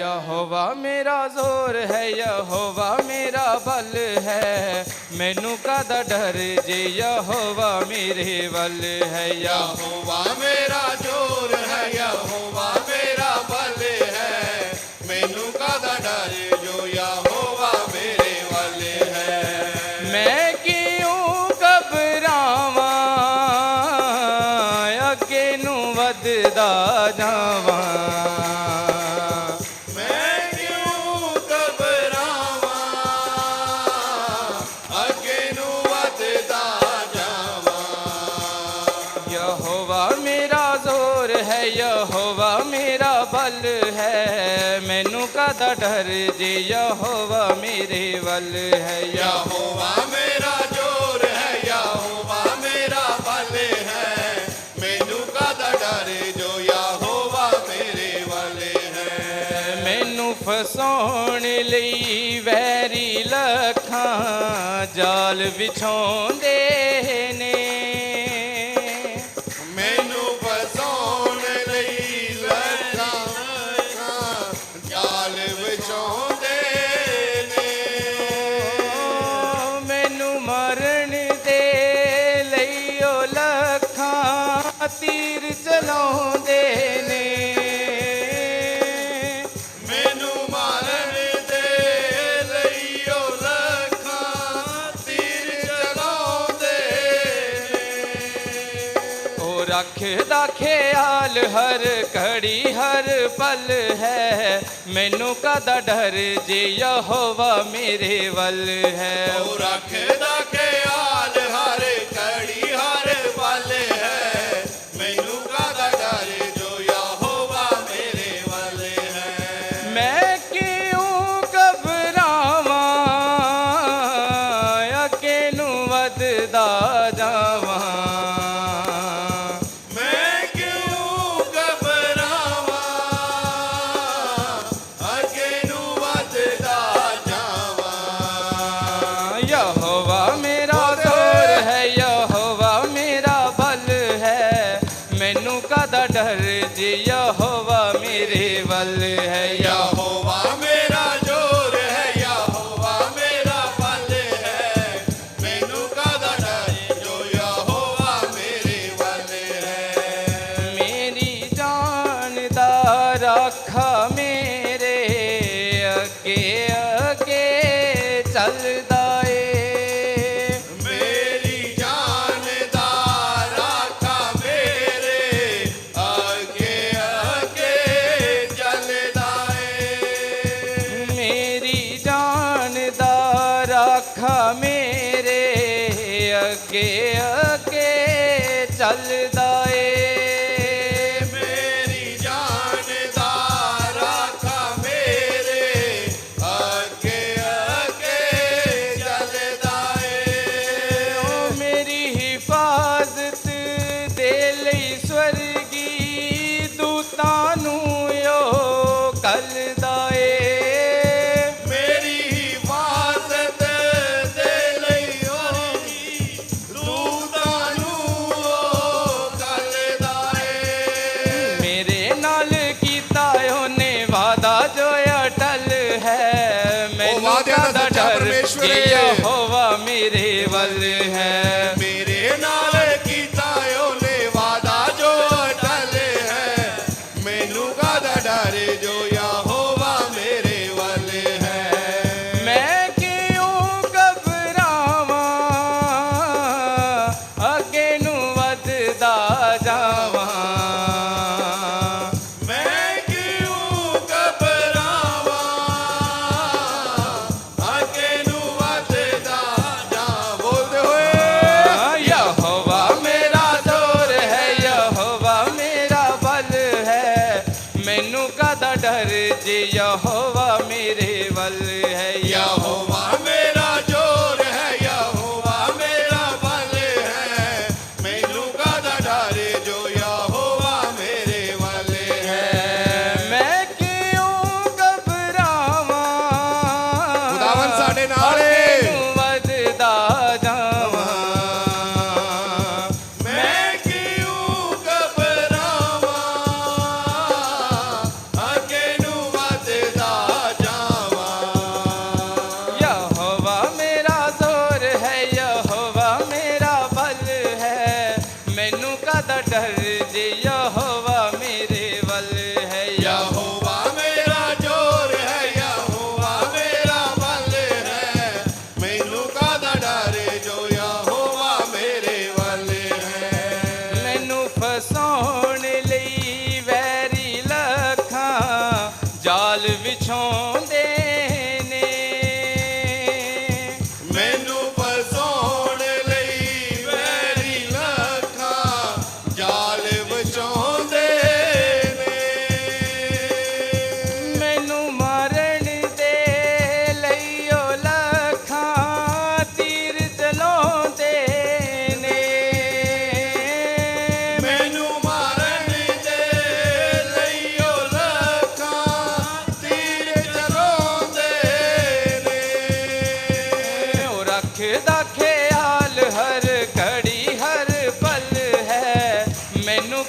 ਯਹੋਵਾ ਮੇਰਾ ਜ਼ੋਰ ਹੈ, ਯਹੋਵਾ ਮੇਰਾ ਬਲ ਹੈ। ਮੈਨੂੰ ਕਾਦਾ ਡਰ ਜੇ ਯਹੋਵਾ ਮੇਰੇ ਵੱਲ ਹੈ? ਯਹੋਵਾ ਮੇਰਾ यहोवा मेरा जोर है यहोवा मेरा बल है मैनू कदा डर जे यहोवा मेरे बल है यहोवा मेरा जोर है यहोवा मेरा बल है मैनू कदा डर जो यहोवा मेरे बल है मैनू फसाउਣ ਲਈ ਵੈਰੀ ਲੱਖਾਂ ਜਾਲ ਵਿਛਾਉਂਦੇ ਨੇ ਤੀਰ ਚਲਾਉਂਦੇ ਦਾ ਖਿਆਲ ਹਰ ਘੜੀ ਹਰ ਪਲ ਹੈ। ਮੈਨੂੰ ਕਦਾ ਡਰ ਜੇ ਯਹੋਵਾ ਮੇਰੇ ਵੱਲ ਹੈ। ਉਹ ਰੱਖੇ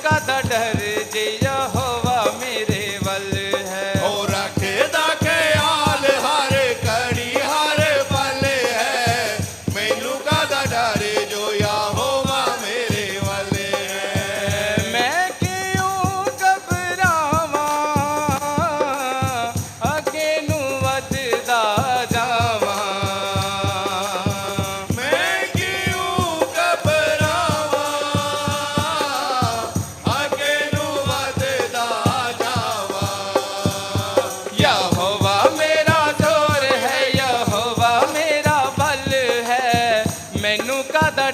ਮੈਨੂੰ ਕਾਦਾ ਮੈਨੂੰ ਕਾਦਾ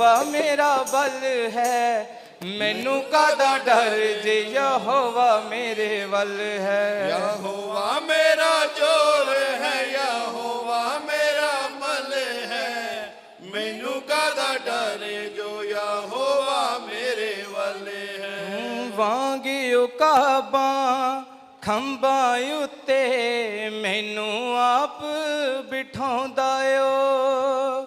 ਯਹੋਵਾ ਮੇਰਾ ਬਲ ਹੈ। ਮੈਨੂੰ ਕਾਦਾ ਡਰ ਜੇ ਯਹੋਵਾ ਮੇਰੇ ਵੱਲ ਹੈ। ਯਹੋਵਾ ਮੇਰਾ ਜੋਰ ਹੈ ਯਹੋਵਾ ਮੇਰਾ ਬਲ ਹੈ। ਮੈਨੂੰ ਕਾਹਦਾ ਡਰ ਜੋ ਯਹੋਵਾ ਮੇਰੇ ਵੱਲ ਹੈ। ਵਾਂਗ ਉਕਾਬਾਂ ਖੰਭਾਂ ਉੱਤੇ ਮੈਨੂੰ ਆਪ ਬਿਠਾਉਂਦਾ ਓ।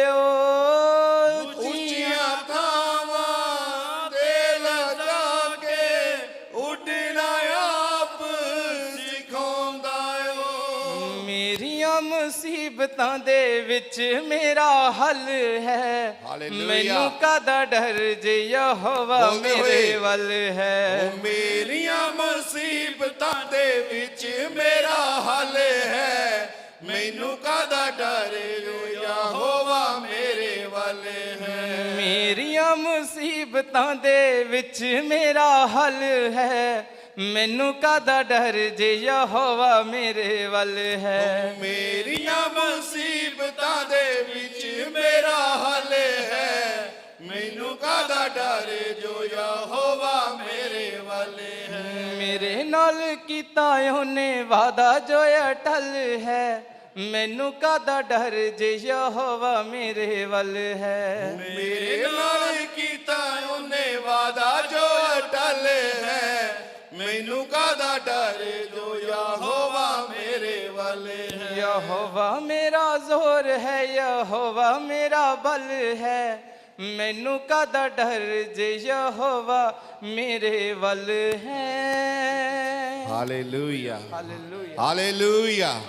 ਮੁਸੀਬਤਾਂ ਦੇ ਵਿੱਚ ਮੇਰਾ ਹੱਲ ਹੈ। ਮੈਨੂੰ ਕਾਦਾ ਡਰ ਜੇ ਯਹੋਵਾ। ਮੇਰੇ ਵੱਲ ਹੈ। ਮੇਰੀਆਂ ਮੁਸੀਬਤਾਂ ਦੇ ਵਿੱਚ ਮੇਰਾ ਹੱਲ ਹੈ। ਮੈਨੂੰ ਕਾਹਦਾ ਡਰ ਯਹੋਵਾ ਮੇਰੇ ਵੱਲ ਹੈ। ਮੇਰੀਆਂ ਮੁਸੀਬਤਾਂ ਦੇ ਵਿੱਚ ਮੇਰਾ ਹੱਲ ਹੈ। ਮੈਨੂੰ ਕਾਦਾ ਡਰ ਜੇ ਯਹੋਵਾ ਮੇਰੇ ਵੱਲ ਹੈ? ਮੇਰੀਆਂ ਮੁਸੀਬਤਾਂ ਦੇ ਵਿੱਚ ਮੇਰਾ ਹੱਲ ਹੈ। ਮੈਨੂੰ ਕਾਹਦਾ ਡਰ ਜੋ ਯਹੋਵਾ ਮੇਰੇ ਵੱਲ ਹੈ? ਮੇਰੇ ਨਾਲ ਕੀਤਾ ਉਹਨੇ ਵਾਦਾ ਜੋ ਅਟਲ ਹੈ। ਮੈਨੂੰ ਕਾਦਾ ਡਰ ਜੇ ਯਹੋਵਾ ਮੇਰੇ ਵੱਲ ਹੈ? ਮੇਰੇ ਨਾਲ ਕੀਤਾ ਉਹਨੇ ਵਾਦਾ ਜੋ ਅਟਲ ਹੈ। ਮੈਨੂੰ ਕਾਹਦਾ ਡਰ ਜੋ ਯਹੋਵਾ ਮੇਰੇ ਵੱਲ ਹੈ। ਯਹੋਵਾ ਮੇਰਾ ਜ਼ੋਰ ਹੈ ਯਹੋਵਾ ਮੇਰਾ ਬਲ ਹੈ। ਮੈਨੂੰ ਕਾਦਾ ਡਰ ਜੇ ਯਹੋਵਾ ਮੇਰੇ ਵੱਲ ਹੈ? Hallelujah hallelujah hallelujah